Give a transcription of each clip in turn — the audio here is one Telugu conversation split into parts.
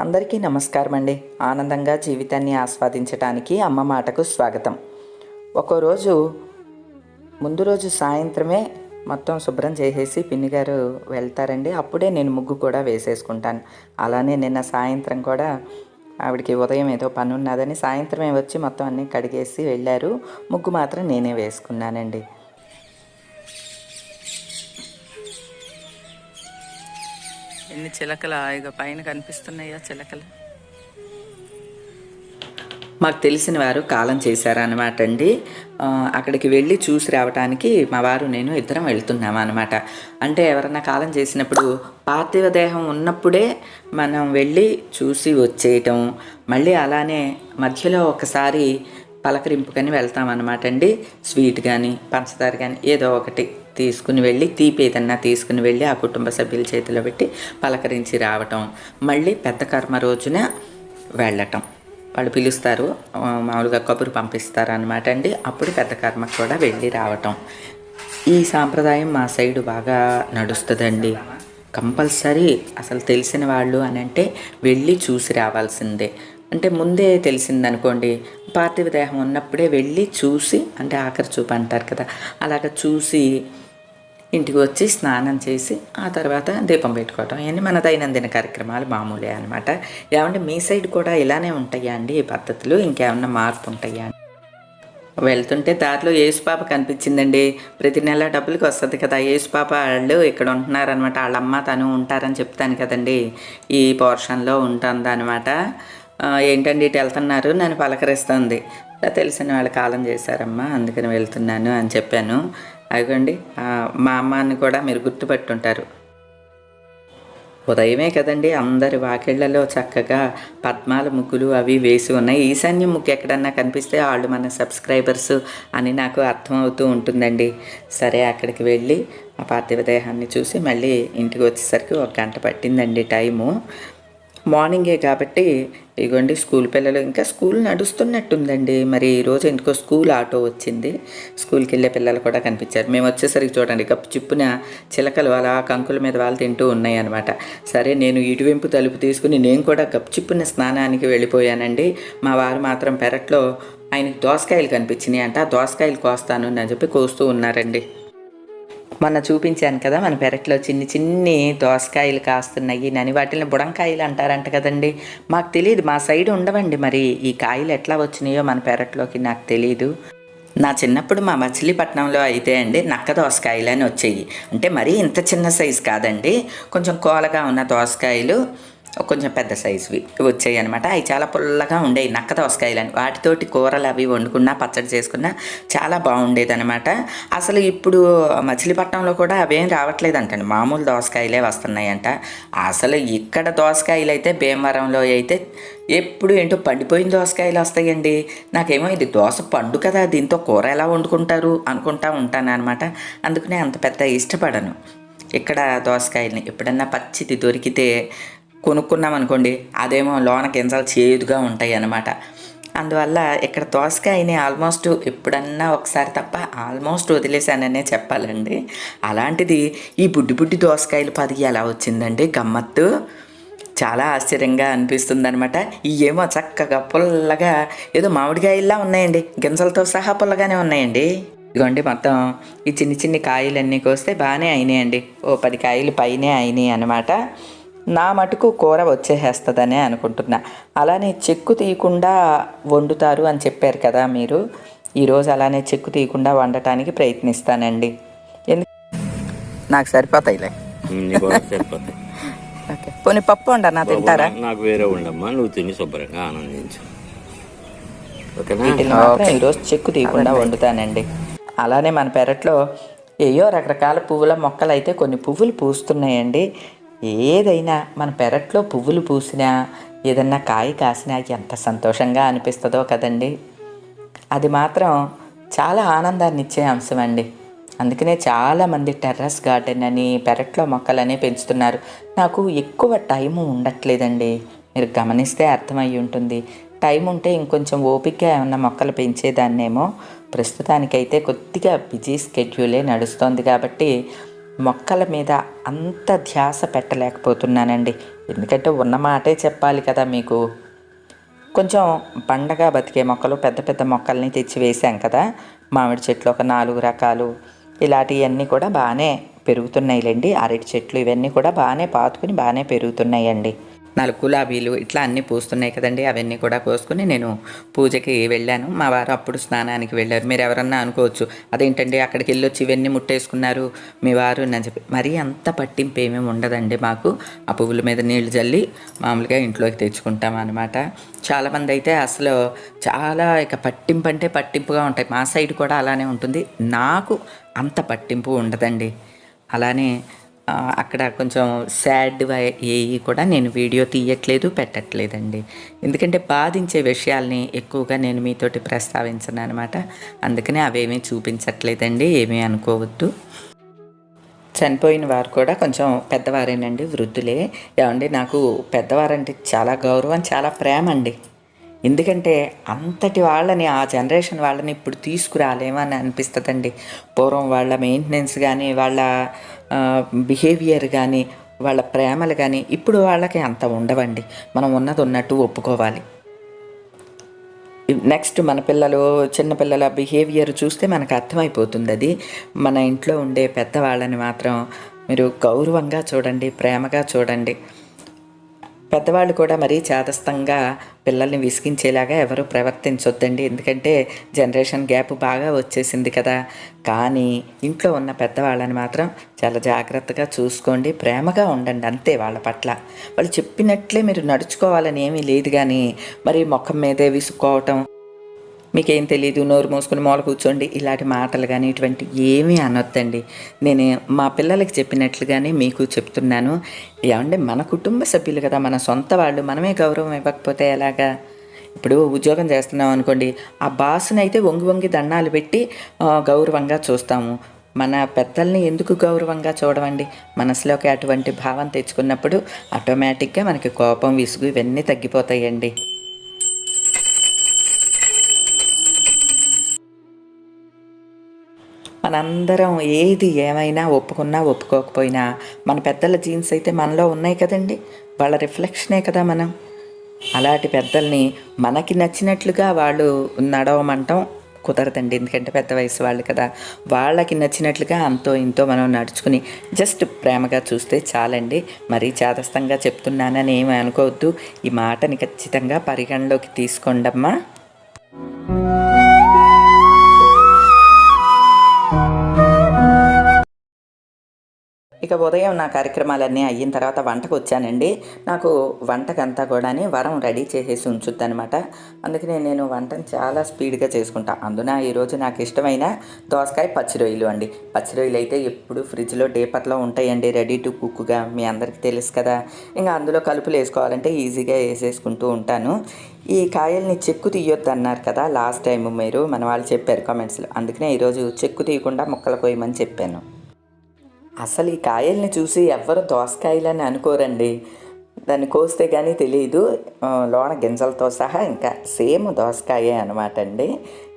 అందరికీ నమస్కారం అండి. ఆనందంగా జీవితాన్ని ఆస్వాదించడానికి అమ్మ మాటకు స్వాగతం. ఒక రోజు ముందు రోజు సాయంత్రమే మొత్తం శుభ్రం చేసేసి పిన్ని గారు వెళ్తారండి. అప్పుడే నేను ముగ్గు కూడా వేసేసుకుంటాను. అలానే నిన్న సాయంత్రం కూడా ఆవిడకి ఉదయం ఏదో పని ఉన్నదని సాయంత్రమే వచ్చి మొత్తం అన్నీ కడిగేసి వెళ్ళారు. ముగ్గు మాత్రం నేనే వేసుకున్నానండి. ఎన్ని చిలకలు ఇక పైన కనిపిస్తున్నాయా చిలకలు. మాకు తెలిసిన వారు కాలం చేశారనమాట అండి. అక్కడికి వెళ్ళి చూసి రావడానికి మా వారు నేను ఇద్దరం వెళ్తున్నాం అనమాట అంటే ఎవరన్నా కాలం చేసినప్పుడు పార్థివ దేహం ఉన్నప్పుడే మనం వెళ్ళి చూసి వచ్చేయటం మళ్ళీ అలానే మధ్యలో ఒకసారి పలకరింపుకని వెళ్తాం అనమాట అండి. స్వీట్ కానీ పంచదార కానీ ఏదో ఒకటి. తీసుకుని వెళ్ళి తీపి ఏదన్నా తీసుకుని వెళ్ళి ఆ కుటుంబ సభ్యుల చేతిలో పెట్టి పలకరించి రావటం. మళ్ళీ పెద్ద కర్మ రోజున వెళ్ళటం. వాళ్ళు పిలుస్తారు మామూలుగా కబురు పంపిస్తారు అనమాట అండి. అప్పుడు పెద్ద కర్మకు కూడా వెళ్ళి రావటం. ఈ సాంప్రదాయం మా సైడు బాగా నడుస్తుందండి. కంపల్సరీ అసలు తెలిసిన వాళ్ళు అని అంటే వెళ్ళి చూసి రావాల్సిందే. అంటే ముందే తెలిసిందనుకోండి పార్థివ దేహం ఉన్నప్పుడే వెళ్ళి చూసి అంటే ఆఖరి చూపు అంటారు కదా అలాగ చూసి ఇంటికి వచ్చి స్నానం చేసి ఆ తర్వాత దీపం పెట్టుకోవటం. ఇవన్నీ మన దైనందిన కార్యక్రమాలు మామూలే అనమాట ఏమంటే మీ సైడ్ కూడా ఇలానే ఉంటాయా అండి ఈ పద్ధతులు? ఇంకేమన్నా మార్పు ఉంటాయా వెళ్తుంటే దారిలో యేసుపాప కనిపించిందండి. ప్రతి నెల డబ్బులకి వస్తుంది కదా. యేసుపాప వాళ్ళు ఇక్కడ ఉంటున్నారనమాట వాళ్ళ అమ్మ తను ఉంటారని చెప్తాను కదండి. ఈ పోర్షన్లో ఉంటుందన్నమాట. ఆ, ఏంటండి ఇటు వెళ్తున్నారు? నన్ను పలకరిస్తుంది. తెలిసిన వాళ్ళు కాలం చేశారమ్మా అందుకని వెళ్తున్నాను అని చెప్పాను. అదిగోండి మా అమ్మని కూడా మీరు గుర్తుపెట్టుంటారు. ఉదయమే కదండి అందరి వాకిళ్ళలో చక్కగా పద్మాల ముగ్గులు అవి వేసి ఉన్నాయి. ఈశాన్యం ముగ్గు ఎక్కడన్నా కనిపిస్తే వాళ్ళు మన సబ్స్క్రైబర్స్ అని నాకు అర్థమవుతూ ఉంటుందండి. సరే అక్కడికి వెళ్ళి ఆ పార్థివ దేహాన్ని చూసి మళ్ళీ ఇంటికి వచ్చేసరికి ఒక గంట పట్టిందండి టైము. మార్నింగే కాబట్టి ఇగోండి స్కూల్ పిల్లలు ఇంకా స్కూల్ నడుస్తున్నట్టుందండి. మరి ఈరోజు ఎందుకో స్కూల్ ఆటో వచ్చింది. స్కూల్కి వెళ్ళే పిల్లలు కూడా కనిపించారు. మేము వచ్చేసరికి చూడండి కప్పు చిప్పున చిలకలు అలా కంకుల మీద వాళ్ళు తింటూ ఉన్నాయి అనమాట సరే నేను ఇటువైపు తలుపు తీసుకుని నేను కూడా కప్పు చిప్పున స్నానానికి వెళ్ళిపోయానండి. మా వారు మాత్రం పెరట్లో ఆయనకి దోసకాయలు కనిపించినాయి అంట ఆ దోసకాయలు కోస్తాను అని చెప్పి కోస్తూ ఉన్నారండి. మొన్న చూపించాను కదా మన పెరట్లో చిన్ని చిన్ని దోసకాయలు కాస్తున్నాయి నని వాటిని బుడంకాయలు అంటారంట కదండి. మాకు తెలియదు మా సైడ్ ఉండవండి మరి. ఈ కాయలు ఎట్లా వచ్చినాయో మన పెరట్లోకి నాకు తెలియదు నా చిన్నప్పుడు మా మచిలీపట్నంలో అయితే అండి నక్క దోసకాయలు అని వచ్చాయి. అంటే మరీ ఇంత చిన్న సైజు కాదండి. కొంచెం కోలగా ఉన్న దోసకాయలు కొంచెం పెద్ద సైజువి. వచ్చాయి అనమాట అవి చాలా పుల్లగా ఉండేవి. నక్క దోసకాయలు అని వాటితోటి కూరలు అవి వండుకున్నా పచ్చడి చేసుకున్నా చాలా బాగుండేది అనమాట అసలు ఇప్పుడు మచిలీపట్నంలో కూడా అవేం రావట్లేదంటండి. మామూలు దోసకాయలే వస్తున్నాయంట. అసలు ఇక్కడ దోసకాయలు అయితే భీమవరంలో అయితే ఎప్పుడు ఏంటో పండిపోయిన దోసకాయలు వస్తాయండి. నాకేమో ఇది దోస పండు కదా దీంతో కూర ఎలా వండుకుంటారు అనుకుంటా ఉంటాను అనమాట అందుకనే అంత పెద్ద ఇష్టపడను. ఇక్కడ దోసకాయల్ని ఎప్పుడన్నా పచ్చిది దొరికితే కొనుక్కున్నాం అనుకోండి అదేమో లోన గింజలు చేదుగా ఉంటాయి అన్నమాట. అందువల్ల ఇక్కడ దోసకాయని ఆల్మోస్ట్ ఎప్పుడన్నా ఒకసారి తప్ప ఆల్మోస్ట్ వదిలేశాననే చెప్పాలండి. అలాంటిది ఈ బుడ్డి బుడ్డి దోసకాయలు పది ఎలా వచ్చిందండి గమ్మత్తు చాలా ఆశ్చర్యంగా అనిపిస్తుంది అనమాట ఇవేమో చక్కగా పుల్లగా ఏదో మామిడికాయల్లా ఉన్నాయండి. గింజలతో సహా పుల్లగానే ఉన్నాయండి. ఇదిగోండి మొత్తం ఈ చిన్ని చిన్ని కాయలన్నీ కోస్తే బాగానే అయినాయండి. ఓ పది కాయలు పైనే అయినాయి అనమాట నా మటుకు కూర వచ్చేసేస్తుందనే అనుకుంటున్నా. అలానే చెక్కు తీయకుండా వండుతారు అని చెప్పారు కదా మీరు. ఈరోజు అలానే చెక్కు తీయకుండా వండటానికి ప్రయత్నిస్తానండి. ఎందుకు? నాకు సరిపోతాయిలే. ఓకే. పోనీ పప్పు వండనా తింటారా? నాకు వేరే ఉండమ్మా నువ్వు తిని శుభ్రంగా ఆనందించు. ఓకేనా? వీటిని మాత్రం ఈరోజు చెక్కు తీయకుండా వండుతానండి. అలానే మన పెరట్లో ఏయో రకరకాల పువ్వుల మొక్కలు అయితే కొన్ని పువ్వులు పూస్తున్నాయండి. ఏదైనా మన పెరట్లో పువ్వులు పూసినా ఏదన్నా కాయ కాసినా ఎంత సంతోషంగా అనిపిస్తుందో కదండి. అది మాత్రం చాలా ఆనందాన్ని ఇచ్చే అంశం అండి. అందుకనే చాలామంది టెర్రస్ గార్డెన్ అని పెరట్లో మొక్కలని పెంచుతున్నారు. నాకు ఎక్కువ టైం ఉండట్లేదండి. మీరు గమనిస్తే అర్థమయ్యి ఉంటుంది. టైం ఉంటే ఇంకొంచెం ఓపికగా ఏమన్నా మొక్కలు పెంచేదాన్నేమో. ప్రస్తుతానికైతే కొద్దిగా బిజీ స్కెడ్యూలే నడుస్తోంది కాబట్టి మొక్కల మీద అంత ధ్యాస పెట్టలేకపోతున్నానండి. ఎందుకంటే ఉన్న మాటే చెప్పాలి కదా మీకు. కొంచెం పండగ బతికే మొక్కలు పెద్ద పెద్ద మొక్కల్ని తెచ్చి వేసాం కదా. మామిడి చెట్లు ఒక నాలుగు రకాలు. ఇలాంటివన్నీ కూడా బాగానే పెరుగుతున్నాయిలేండి. అరటి చెట్లు ఇవన్నీ కూడా బాగానే పాతుకుని బాగానే పెరుగుతున్నాయండి. నాలుగు గులాబీలు ఇట్లా అన్నీ పూస్తున్నాయి కదండి అవన్నీ కూడా కోసుకుని నేను పూజకి వెళ్ళాను. మా వారు అప్పుడు స్నానానికి వెళ్ళారు. మీరు ఎవరన్నా అనుకోవచ్చు అదేంటండి అక్కడికి వెళ్ళొచ్చి ఇవన్నీ ముట్టేసుకున్నారు? మీ వారు అని చెప్పి మరీ అంత పట్టింపు ఏమీ ఉండదండి మాకు. ఆ పువ్వుల మీద నీళ్ళు జల్లి మామూలుగా ఇంట్లోకి తెచ్చుకుంటాం అనమాట చాలామంది అయితే అసలు చాలా ఇక పట్టింపు అంటే పట్టింపుగా ఉంటాయి. మా సైడ్ కూడా అలానే ఉంటుంది. నాకు అంత పట్టింపు ఉండదండి. అలానే అక్కడ కొంచెం సాడ్ ఏవి కూడా నేను వీడియో తీయట్లేదు పెట్టట్లేదండి. ఎందుకంటే బాధించే విషయాల్ని ఎక్కువగా నేను మీతోటి ప్రస్తావించను అనమాట అందుకనే అవేమీ చూపించట్లేదండి ఏమీ అనుకోవద్దు. చనిపోయిన వారు కూడా కొంచెం పెద్దవారేనండి వృద్ధులే. ఏమండి నాకు పెద్దవారంటే చాలా గౌరవం చాలా ప్రేమ అండి ఎందుకంటే అంతటి వాళ్ళని ఆ జనరేషన్ వాళ్ళని ఇప్పుడు తీసుకురాలేమని అనిపిస్తుందండి. పూర్వం వాళ్ళ మెయింటెనెన్స్ కానీ వాళ్ళ బిహేవియర్ కానీ వాళ్ళ ప్రేమలు కానీ ఇప్పుడు వాళ్ళకి అంత ఉండవండి. మనం ఉన్నది ఉన్నట్టు ఒప్పుకోవాలి. నెక్స్ట్ మన పిల్లలు చిన్నపిల్లల బిహేవియర్ చూస్తే మనకు అర్థమైపోతుంది అది. మన ఇంట్లో ఉండే పెద్దవాళ్ళని మాత్రం మీరు గౌరవంగా చూడండి ప్రేమగా చూడండి. పెద్దవాళ్ళు కూడా మరీ చేదస్తంగా పిల్లల్ని విసిగించేలాగా ఎవరు ప్రవర్తించొద్దండి. ఎందుకంటే జనరేషన్ గ్యాప్ బాగా వచ్చేసింది కదా. కానీ ఇంట్లో ఉన్న పెద్దవాళ్ళని మాత్రం చాలా జాగ్రత్తగా చూసుకోండి. ప్రేమగా ఉండండి అంతే వాళ్ళ పట్ల. వాళ్ళు చెప్పినట్లే మీరు నడుచుకోవాలని ఏమీ లేదు కానీ మరి ముఖం మీదే విసుక్కోవటం మీకేం తెలియదు నోరు మూసుకుని మూల కూర్చోండి. ఇలాంటి మాటలు కానీ ఇటువంటి ఏమీ అనొద్దండి. నేను మా పిల్లలకి చెప్పినట్లుగానే మీకు చెప్తున్నాను. ఏమంటే మన కుటుంబ సభ్యులు కదా మన సొంత వాళ్ళు మనమే గౌరవం ఇవ్వకపోతే ఎలాగా? ఇప్పుడు ఉద్యోగం చేస్తున్నాం అనుకోండి ఆ బాస్ని అయితే వంగి వంగి దండాలు పెట్టి గౌరవంగా చూస్తాము. మన పెద్దల్ని ఎందుకు గౌరవంగా చూడవండి మనసులోకి అటువంటి భావం తెచ్చుకున్నప్పుడు ఆటోమేటిక్గా మనకి కోపం విసుగు ఇవన్నీ తగ్గిపోతాయండి. మనందరం ఏది ఏమైనా ఒప్పుకున్నా ఒప్పుకోకపోయినా మన పెద్దల జీన్స్ అయితే మనలో ఉన్నాయి కదండి. వాళ్ళ రిఫ్లెక్షనే కదా మనం. అలాంటి పెద్దల్ని మనకి నచ్చినట్లుగా వాళ్ళు నడవమంటాం. కుదరదండి. ఎందుకంటే పెద్ద వయసు వాళ్ళు కదా. వాళ్ళకి నచ్చినట్లుగా అంతో ఇంతో మనం నడుచుకుని జస్ట్ ప్రేమగా చూస్తే చాలండి. మరీ చేదస్తంగా చెప్తున్నానని ఏమీ అనుకోవద్దు. ఈ మాటని ఖచ్చితంగా పరిగణలోకి తీసుకోండమ్మా. ఇక ఉదయం నా కార్యక్రమాలన్నీ అయిన తర్వాత వంటకు వచ్చానండి. నాకు వంటకంతా కూడా వరం రెడీ చేసేసి ఉంచుద్దనమాట అందుకనే నేను వంటను చాలా స్పీడ్గా చేసుకుంటా. అందున ఈరోజు నాకు ఇష్టమైన దోసకాయ పచ్చి రొయ్యలు అండి. పచ్చి రొయ్యలు అయితే ఎప్పుడు ఫ్రిడ్జ్లో డేపట్లో ఉంటాయండి. రెడీ టు కుక్గా మీ అందరికీ తెలుసు కదా. ఇంకా అందులో కలుపులు వేసుకోవాలంటే ఈజీగా వేసేసుకుంటూ ఉంటాను. ఈ కాయల్ని చెక్కు తీయొద్దు అన్నారు కదా లాస్ట్ టైం మీరు మన వాళ్ళు చెప్పారు కామెంట్స్లో. అందుకనే ఈరోజు చెక్కు తీయకుండా ముక్కలు కోయమని చెప్పాను. అసలు ఈ కాయల్ని చూసి ఎవ్వరు దోసకాయలని అనుకోరండి. దాన్ని కోస్తే కానీ తెలియదు లోన గింజలతో సహా ఇంకా సేమ్ దోసకాయే అనమాట అండి.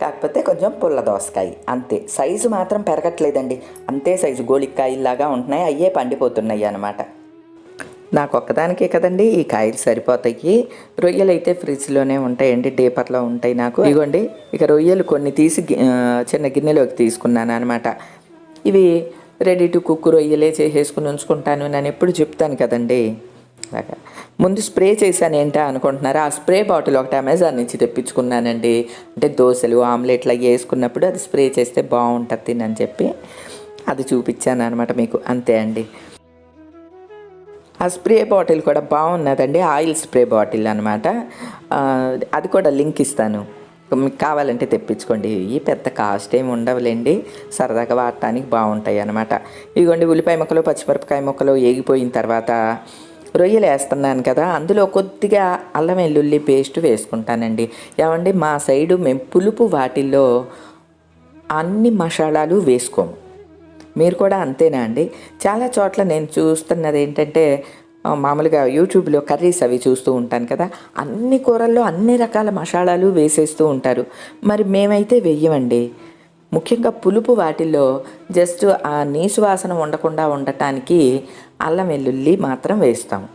కాకపోతే కొంచెం పుల్ల దోసకాయ అంతే. సైజు మాత్రం పెరగట్లేదండి. అంతే సైజు గోళికాయల్లాగా ఉంటున్నాయి అయ్యే పండిపోతున్నాయి అనమాట నాకు ఒక్కదానికే కదండి ఈ కాయలు సరిపోతాయి. రొయ్యలు అయితే ఫ్రిడ్జ్లోనే ఉంటాయండి డేపర్లో ఉంటాయి నాకు. ఇదిగోండి ఇక రొయ్యలు కొన్ని తీసి చిన్న గిన్నెలోకి తీసుకున్నాను అనమాట ఇవి రెడీ టు కుక్ రొయ్యలే చేసేసుకుని ఉంచుకుంటాను. నేను ఎప్పుడు చెప్తాను కదండి. అలాగా. ముందు స్ప్రే చేశాను ఏంటా అనుకుంటున్నారా? ఆ స్ప్రే బాటిల్ ఒకటి అమెజాన్ నుంచి తెప్పించుకున్నానండి. అంటే దోశలు ఆమ్లెట్లు అవి వేసుకున్నప్పుడు అది స్ప్రే చేస్తే బాగుంటుంది అని చెప్పి అది చూపించాను అనమాట మీకు. అంతే అండి. ఆ స్ప్రే బాటిల్ కూడా బాగున్నదండి. ఆయిల్ స్ప్రే బాటిల్ అనమాట అది కూడా లింక్ ఇస్తాను. మీకు కావాలంటే తెప్పించుకోండి. ఇవి పెద్ద కాస్ట్ ఏమి ఉండవులేండి. సరదాగా వాడటానికి బాగుంటాయి అనమాట ఇదిగోండి ఉల్లిపాయ ముక్కలు పచ్చిమిరపకాయ ముక్కలు ఏగిపోయిన తర్వాత రొయ్యలు వేస్తున్నాను కదా అందులో కొద్దిగా అల్లం వెల్లుల్లి పేస్ట్ వేసుకుంటానండి. ఏమండి మా సైడు మేము పులుపు వాటిల్లో అన్ని మసాలాలు వేసుకోము. మీరు కూడా అంతేనా అండి? చాలా చోట్ల నేను చూస్తున్నది ఏంటంటే మామూలుగా యూట్యూబ్లో కర్రీస్ అవి చూస్తూ ఉంటాను కదా అన్ని కూరల్లో అన్ని రకాల మసాలాలు వేసేస్తూ ఉంటారు. మరి మేమైతే వెయ్యమండి. ముఖ్యంగా పులుపు వాటిల్లో జస్ట్ ఆ నీసు వాసన ఉండకుండా ఉండటానికి అల్లం వెల్లుల్లి మాత్రం వేస్తాం.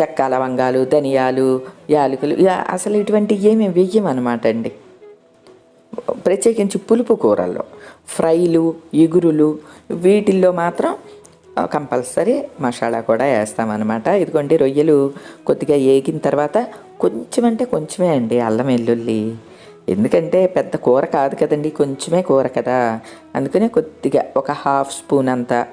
చెక్క లవంగాలు ధనియాలు యాలకులు అసలు ఇటువంటి ఏమి వెయ్యమన్నమాట అండి. ప్రత్యేకించి పులుపు కూరల్లో. ఫ్రైలు ఇగురులు వీటిల్లో మాత్రం కంపల్సరీ మసాలా కూడా వేస్తామన్నమాట. ఇదిగోండి రొయ్యలు కొద్దిగా ఏగిన తర్వాత కొంచెం అంటే కొంచెమే అండి అల్లం వెల్లుల్లి. ఎందుకంటే పెద్ద కూర కాదు కదండి కొంచెమే కూర కదా. అందుకనే కొద్దిగా ఒక హాఫ్ స్పూన్ అంత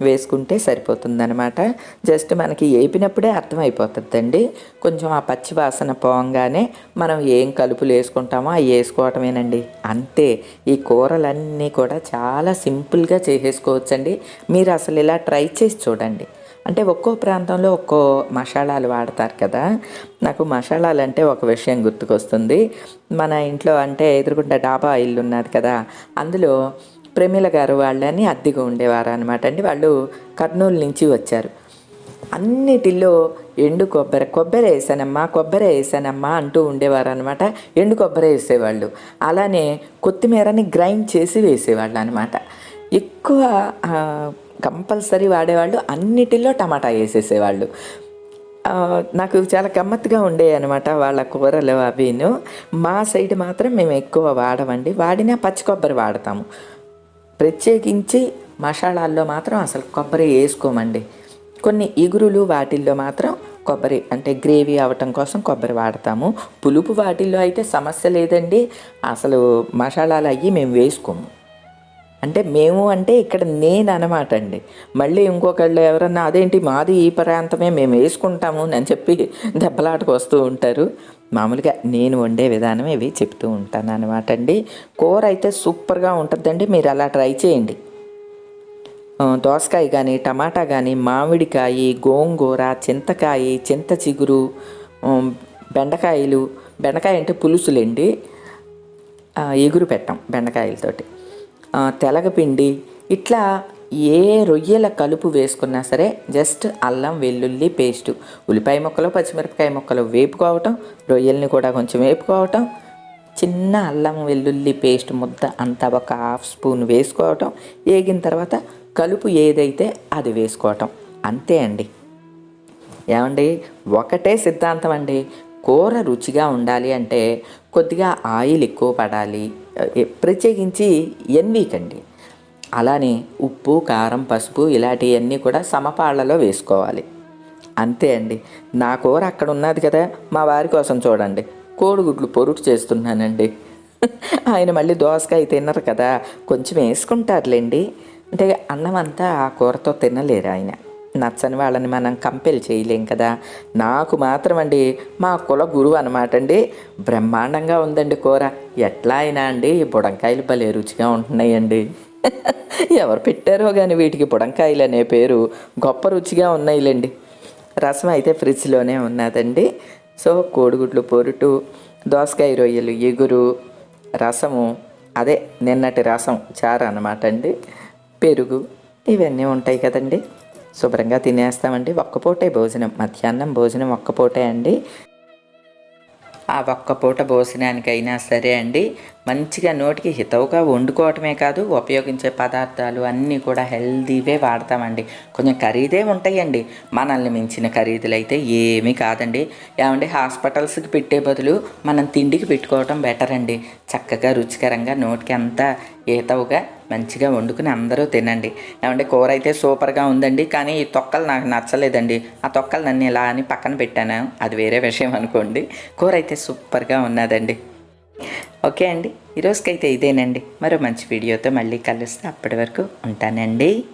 వేసుకుంటే సరిపోతుందనమాట జస్ట్ మనకి వేపినప్పుడే అర్థమైపోతుందండి. కొంచెం ఆ పచ్చి వాసన పోగానే మనం ఏం కలుపులు వేసుకుంటామో అవి వేసుకోవటమేనండి. అంతే. ఈ కూరలన్నీ కూడా చాలా సింపుల్గా చేసేసుకోవచ్చండి. మీరు అసలు ఇలా ట్రై చేసి చూడండి. అంటే ఒక్కో ప్రాంతంలో ఒక్కో మసాలాలు వాడతారు కదా. నాకు మసాలాలు అంటే ఒక విషయం గుర్తుకొస్తుంది. మన ఇంట్లో అంటే ఎదురుకుంటే డాబా ఇల్లు ఉన్నది కదా. అందులో ప్రమీల గారు వాళ్ళని అద్దెగా ఉండేవారు అనమాట అండి వాళ్ళు కర్నూలు నుంచి వచ్చారు. అన్నిటిలో ఎండు కొబ్బరి కొబ్బరి వేసానమ్మా కొబ్బరి వేసానమ్మా అంటూ ఉండేవారు అనమాట ఎండు కొబ్బరి వేసేవాళ్ళు. అలానే కొత్తిమీరని గ్రైండ్ చేసి వేసేవాళ్ళు అనమాట ఎక్కువ కంపల్సరీ వాడేవాళ్ళు. అన్నిటిలో టమాటా వేసేసేవాళ్ళు. నాకు చాలా గమ్మత్తుగా ఉండేవి అనమాట వాళ్ళ కూరలు అవిను. మా సైడ్ మాత్రం మేము ఎక్కువ వాడమండి. వాడినా పచ్చి కొబ్బరి వాడతాము. ప్రత్యేకించి మసాలాల్లో మాత్రం అసలు కొబ్బరి వేసుకోమండి. కొన్ని ఇగురులు వాటిల్లో మాత్రం కొబ్బరి అంటే గ్రేవీ అవటం కోసం కొబ్బరి వాడతాము. పులుపు వాటిల్లో అయితే సమస్య లేదండి. అసలు మసాలాలు అయ్యి మేము వేసుకోము. అంటే మేము అంటే ఇక్కడ నేను అనమాట అండి మళ్ళీ ఇంకొకళ్ళు ఎవరన్నా అదేంటి మాది ఈ ప్రాంతమే మేము వేసుకుంటాము అని చెప్పి దెబ్బలాటకు వస్తూ ఉంటారు. మామూలుగా నేను వండే విధానం ఇవి చెప్తూ ఉంటాను అనమాట అండి కూర అయితే సూపర్గా ఉంటుందండి మీరు అలా ట్రై చేయండి. దోసకాయ కానీ టమాటా కానీ మామిడికాయ గోంగూర చింతకాయ చింత చిగురు బెండకాయలు బెండకాయ అంటే పులుసులండి. ఎగురు పెట్టాం బెండకాయలతోటి. తెలగపిండి ఇట్లా ఏ రొయ్యల కలుపు వేసుకున్నా సరే జస్ట్ అల్లం వెల్లుల్లి పేస్టు. ఉల్లిపాయ ముక్కలు పచ్చిమిరపకాయ ముక్కలు వేపుకోవటం రొయ్యల్ని కూడా కొంచెం వేపుకోవటం చిన్న అల్లం వెల్లుల్లి పేస్ట్ ముద్ద అంతా ఒక హాఫ్ స్పూన్ వేసుకోవటం వేగిన తర్వాత కలుపు ఏదైతే అది వేసుకోవటం. అంతే అండి. ఏమండి? ఒకటే సిద్ధాంతం అండి. కూర రుచిగా ఉండాలి అంటే కొద్దిగా ఆయిల్ ఎక్కువ పడాలి. ఎ- ప్రత్యేకించి ఎన్వీకండి అలానే ఉప్పు కారం పసుపు ఇలాంటివన్నీ కూడా సమపాళ్ళలో వేసుకోవాలి. అంతే అండి. నా కూర అక్కడ ఉన్నది కదా మా వారి కోసం చూడండి. కోడిగుడ్లు పొరుటు చేస్తున్నానండి. ఆయన మళ్ళీ దోసకాయ తిన్నారు కదా కొంచెం వేసుకుంటారులేండి. అంటే అన్నం అంతా ఆ కూరతో తినలేరు ఆయన. నచ్చని వాళ్ళని మనం కంపెల్ చేయలేం కదా. నాకు మాత్రం అండి మా కుల గురువు అనమాట అండి బ్రహ్మాండంగా ఉందండి కూర. ఎట్లా అయినా అండి బుడంకాయలు భలే రుచిగా ఉంటున్నాయండి. ఎవరు పెట్టారో కానీ వీటికి బుడంకాయలు అనే పేరు గొప్ప రుచిగా ఉన్నాయిలేండి. రసం అయితే ఫ్రిడ్జ్లోనే ఉన్నదండి. సో కోడిగుడ్లు పొరుటు దోసకాయ రొయ్యలు ఎగురు రసము అదే నిన్నటి రసం చారు అనమాట అండి పెరుగు ఇవన్నీ ఉంటాయి కదండి. శుభ్రంగా తినేస్తామండి. ఒక్కపూటే భోజనం. మధ్యాహ్నం భోజనం ఒక్కపూటే అండి. ఆ ఒక్క పూట భోజనానికైనా సరే అండి మంచిగా నోటికి హితవుగా వండుకోవటమే కాదు ఉపయోగించే పదార్థాలు అన్నీ కూడా హెల్దీవే వాడతామండి. కొంచెం ఖరీదే ఉంటాయండి. మనల్ని మించిన ఖరీదులు అయితే ఏమీ కాదండి. ఏమండి హాస్పిటల్స్కి పెట్టే బదులు మనం తిండికి పెట్టుకోవటం బెటర్ అండి చక్కగా రుచికరంగా నోటికి అంతా ఈతవుగా మంచిగా వండుకుని అందరూ తినండి. ఏమంటే కూర అయితే సూపర్గా ఉందండి కానీ ఈ తొక్కలు నాకు నచ్చలేదండి. ఆ తొక్కలు నన్ను ఇలా అని పక్కన పెట్టాను. అది వేరే విషయం అనుకోండి. కూర అయితే సూపర్గా ఉన్నదండి. ఓకే అండి. ఈరోజుకైతే ఇదేనండి. మరో మంచి వీడియోతో మళ్ళీ కలుస్తే. అప్పటి వరకు ఉంటానండి.